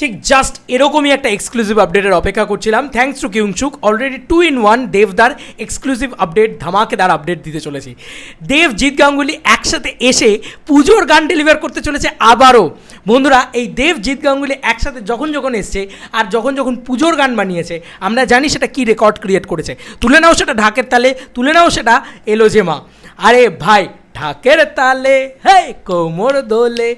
ঠিক জাস্ট এরকমই একটা এক্সক্লুসিভ আপডেটের অপেক্ষা করছিলাম। থ্যাঙ্কস টু কিউংচুক অলরেডি টু ইন ওয়ান দেবদার এক্সক্লুসিভ আপডেট ধামাকেদার আপডেট দিতে চলেছি। দেব জিৎ গাঙ্গুলি একসাথে এসে পুজোর গান ডেলিভার করতে চলেছে আবারও। বন্ধুরা, এই দেব জিৎ গাঙ্গুলি একসাথে যখন যখন এসছে আর যখন যখন পুজোর গান বানিয়েছে, আমরা জানি সেটা কি রেকর্ড ক্রিয়েট করেছে। তুলে নাও সেটা ঢাকের তালে, তুলে নাও সেটা এলো যে মা আরে ভাই, ঢাকের তালে হে কোমর দোলে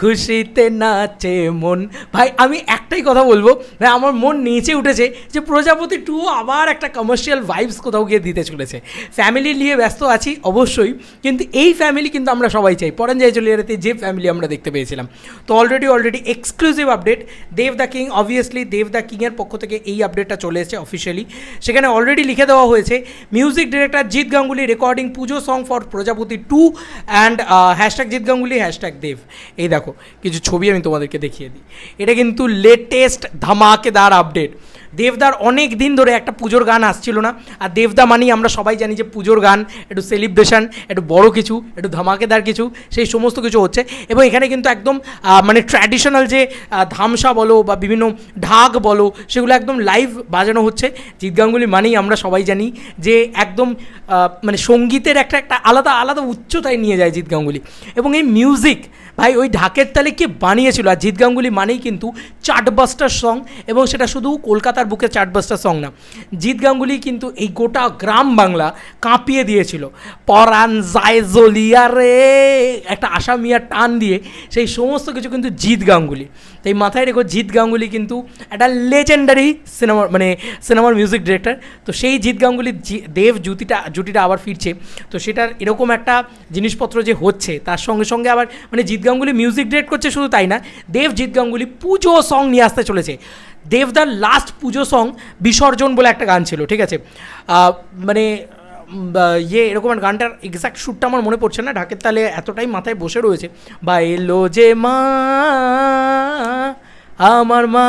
খুশিতে নাচে মন। ভাই, আমি একটাই কথা বলব, ভাই, আমার মন নেচে উঠেছে যে প্রজাপতি টু আবার একটা কমার্শিয়াল ভাইবস কোথাও গিয়ে দিতে চলেছে। ফ্যামিলি নিয়ে ব্যস্ত আছি, অবশ্যই, কিন্তু এই ফ্যামিলি কিন্তু আমরা সবাই চাই। পরান যাই চলিয়ারেতে যে ফ্যামিলি আমরা দেখতে পেয়েছিলাম। তো already already exclusive update Dev the king obviously Dev the কিংয়ের পক্ষ থেকে এই আপডেটটা চলে এসেছে অফিসিয়ালি সেখানে অলরেডি লিখে দেওয়া হয়েছে music director Jeet Ganguly recording puja song for Prajapati two and hashtag Jeet Ganguly hashtag Dev এই দেখো। কিছু ছবি আমি তোমাদেরকে দেখিয়ে দিই। এটা কিন্তু লেটেস্ট ধামাকেদার আপডেট দেবদার অনেক দিন ধরে একটা পুজোর গান আসছিল না, আর দেবদা মানেই আমরা সবাই জানি যে পুজোর গান, একটু সেলিব্রেশন একটু বড় কিছু, একটু ধামাকেদার কিছু, সেই সমস্ত কিছু হচ্ছে। এবং এখানে কিন্তু একদম মানে ট্র্যাডিশনাল যে ধামসা বলো বা বিভিন্ন ঢাক বলো, সেগুলো একদম লাইভ বাজানো হচ্ছে। জিৎ গাঙ্গুলি মানেই আমরা সবাই জানি যে একদম মানে সঙ্গীতের একটা একটা আলাদা আলাদা উচ্চতায় নিয়ে যায় জিৎ গাঙ্গুলি। এবং এই মিউজিক ভাই, ওই ঢাকের তালে কে বানিয়েছিল? আর জিৎ গাঙ্গুলি মানেই কিন্তু চার্টবাস্টার সং, এবং সেটা শুধু কলকাতার বুকে চার্টবাস্টার সং না। জিৎ গাঙ্গুলি কিন্তু এই গোটা গ্রাম বাংলা কাঁপিয়ে দিয়েছিল। পরাণ জায়জলিয়া রে, একটা আসামিয়ার টান দিয়ে সেই সমস্ত কিছু কিন্তু জিৎ গাঙ্গুলি। তাই মাথায় রেখো, জিৎ গাঙ্গুলি কিন্তু একটা লেজেন্ডারি সিনেমার মানে সিনেমার মিউজিক ডিরেক্টর। তো সেই জিৎ গাঙ্গুলির দেব জুতিটা, জুটিটা আবার ফিরছে। তো সেটার এরকম একটা জিনিসপত্র যে হচ্ছে, তার সঙ্গে সঙ্গে আবার মানে জিৎ গাঙ্গুলি মিউজিক ডিরেক্ট করছে শুধু তাই না, দেব জিৎ গাঙ্গুলি পুজো সং নিয়ে আসতে চলেছে। দেবদার লাস্ট পুজো সং বিসর্জন বলে একটা গান ছিল, ঠিক আছে? মানে ইয়ে এরকম একটা গানটার এক্সাক্ট শ্যুটটা আমার মনে পড়ছে না, ঢাকের তালে এতটাই মাথায় বসে রয়েছে। বা এলো যে মা, আমার মা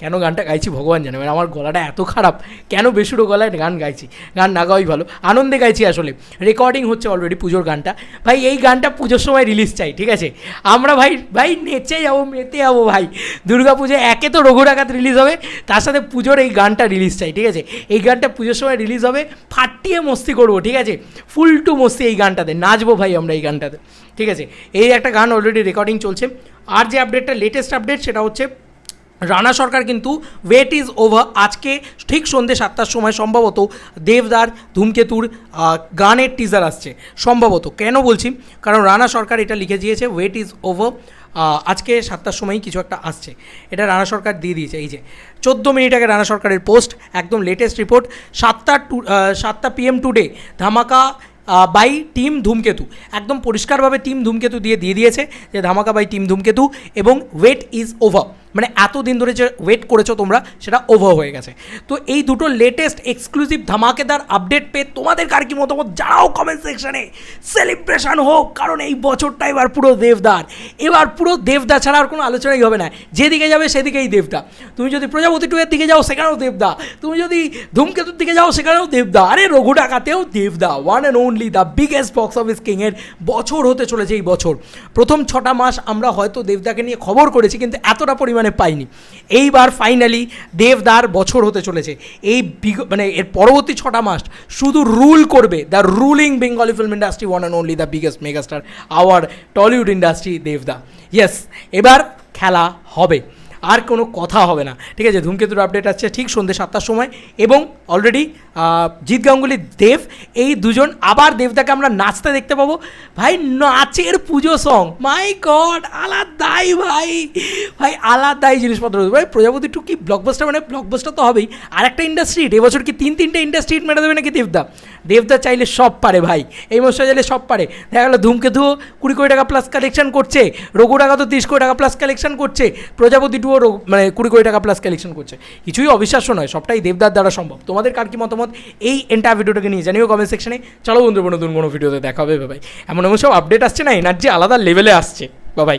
কেন গানটা গাইছি ভগবান জানে? মানে আমার গলাটা এত খারাপ, কেন বেসুরো গলায় গান গাইছি? গান না গাওয়াই ভালো। আনন্দে গাইছি আসলে। রেকর্ডিং হচ্ছে অলরেডি পুজোর গানটা। ভাই, এই গানটা পুজোর সময় রিলিজ চাই, ঠিক আছে? আমরা ভাই ভাই, নেচে যাব, মেতে যাব, ভাই। দুর্গা পুজো একে তো রঘু ডাকাত রিলিজ হবে, তার সাথে পুজোর এই গানটা রিলিজ চাই, ঠিক আছে? এই গানটা পুজোর সময় রিলিজ হবে, ফাটিয়ে মস্তি করব, ঠিক আছে? ফুল টু মস্তি এই গানটাতে, নাচবো ভাই আমরা এই গানটাতে, ঠিক আছে? এই একটা গান অলরেডি রেকর্ডিং চলছে। আর যে আপডেটটা লেটেস্ট আপডেট সেটা হচ্ছে রানা সরকার কিন্তু ওয়েট ইজ ওভার আজকে ঠিক সন্ধ্যে সাতটার সময় সম্ভবত দেবদার ধূমকেতুর গানের টিজার আসছে। সম্ভবত। কেন বলছি? কারণ রানা সরকার এটা লিখে দিয়েছে ওয়েট ইজ ওভার আজকে সাতটার সময় কিছু একটা আসছে। এটা রানা সরকার দিয়ে দিয়েছে। এই যে, চোদ্দ মিনিট আগে রানা সরকারের পোস্ট একদম লেটেস্ট রিপোর্ট সাতটা টু সাতটা পিএম টুডে ধামাকা বাই টিম ধূমকেতু। একদম পরিষ্কারভাবে টিম ধূমকেতু দিয়ে দিয়ে দিয়েছে যে ধামাকা বাই টিম ধূমকেতু এবং ওয়েট ইজ ওভার মানে এতদিন ধরে যে ওয়েট করেছ তোমরা, সেটা ওভার হয়ে গেছে। তো এই দুটো লেটেস্ট এক্সক্লুসিভ ধামাকেদার আপডেট পেয়ে তোমাদের কার কি মতামত জানাও কমেন্ট সেকশনে সেলিব্রেশন হোক, কারণ এই বছরটা এবার পুরো দেবদার। এবার পুরো দেবদা ছাড়া আর কোনো আলোচনাই হবে না। যেদিকে যাবে সেদিকেই দেবদা। তুমি যদি প্রজাপতি টু এর দিকে যাও, সেখানেও দেবদা। তুমি যদি ধূমকেতুর দিকে যাও, সেখানেও দেবদা। আরে রঘু ডাকাতেও দেবদা। One and only the biggest box office কিংয়ের বছর হতে চলেছে এই বছর। প্রথম ছটা মাস আমরা হয়তো দেবদাকে নিয়ে খবর করেছি, কিন্তু এতটা পরিমাণে পাইনি। এইবার ফাইনালি দেবদার বছর হতে চলেছে। এই মানে এর পরবর্তী ছটা মাস শুধু রুল করবে the ruling Bengali film industry one and only the biggest megastar our Tollywood industry দেবদা। ইয়েস এবার খেলা হবে। আর কোনো কথা হবে না। ঠিক আছে, ধূমকেতুর আপডেট আসছে ঠিক সন্ধ্যে সাতটার সময় এবং অলরেডি জিৎ গাঙ্গুলি, দেব, এই দুজন, আবার দেবদাকে আমরা নাচতে দেখতে পাবো। ভাই, নাচের পুজো সং মাই গড আলাদাই ভাই। ভাই, আলাদাই জিনিসপত্র। ভাই, প্রজাপতি টু কি ব্লকবাস্টার মানে ব্লকবাস্টার তো হবেই। আর একটা ইন্ডাস্ট্রি এবছর কি তিন তিনটে ইন্ডাস্ট্রি মেরে দেবে নাকি দেবদা? দেবদা চাইলে সব পারে ভাই, এই মশাই চাইলে সব পারে। দেখা গেলো ধূমকেতু কুড়ি কোটি টাকা প্লাস কালেকশন করছে রঘু টাকা তো তিরিশ কোটি টাকা প্লাস কালেকশন করছে, প্রজাপতি টুও মানে কুড়ি কোটি টাকা প্লাস কালেকশন করছে। কিছুই অবিশ্বাস্য নয়, সবটাই দেবদার দ্বারা সম্ভব। তোমাদের কার কি মতামত? এই এন্টার ভিডিওটাকে নিয়ে জানিও কমেন্ট সেকশনে চলো বন্ধু নতুন কোনো ভিডিওতে দেখা হবে ভাই এমন এমন সব আপডেট আসছে না এনার্জি আলাদা লেভেলে আসছে। বাবাই